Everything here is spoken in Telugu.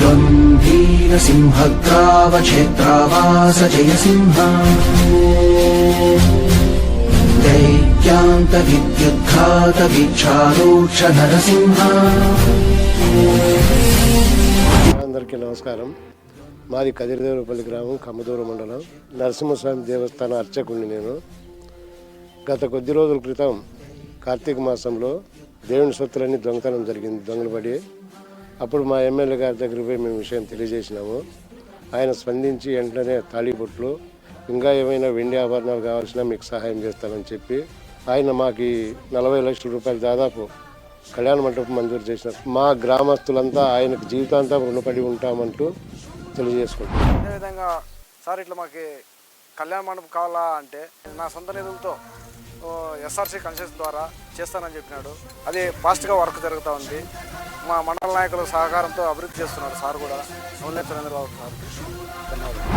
गम्भीरसिंहग्रावक्षेत्रावास जयसिंह दैत्यान्तविद्युद्घातवीक्षारोक्ष नरसिंह అందరికీ నమస్కారం మాది కదిరిదేవరపల్లి గ్రామం కమ్మదూరు మండలం నరసింహస్వామి దేవస్థాన అర్చకుడిని నేను గత కొద్ది రోజుల క్రితం కార్తీక మాసంలో దేవుని సొత్తులన్నీ దొంగతనం జరిగింది దొంగలు పడి అప్పుడు మా ఎమ్మెల్యే గారి దగ్గరికి పోయి మేము విషయం తెలియజేసినాము. ఆయన స్పందించి వెంటనే తాళిబొట్లు ఇంకా ఏమైనా వెండి ఆభరణాలు కావాల్సినా మీకు సహాయం చేస్తానని చెప్పి ఆయన మాకు నలభై లక్షల రూపాయలు దాదాపు కళ్యాణ మండపం మంజూరు చేసినారు. మా గ్రామస్తులంతా ఆయనకు జీవితాంతం రుణపడి ఉంటామంటూ తెలియజేసుకుంటాం అదేవిధంగా సార్ ఇట్లా మాకు కళ్యాణ మండపం కావాలా అంటే నా సొంత నిధులతో ఎస్ఆర్సీ కన్సెషన్ ద్వారా చేస్తానని చెప్పినాడు. అది ఫాస్ట్గా వర్క్ జరుగుతూ ఉంది. మా మండల నాయకుల సహకారంతో అభివృద్ధి చేస్తున్నారు సార్ కూడా. సౌల్య చంద్రబాబు సార్. ధన్యవాదాలు.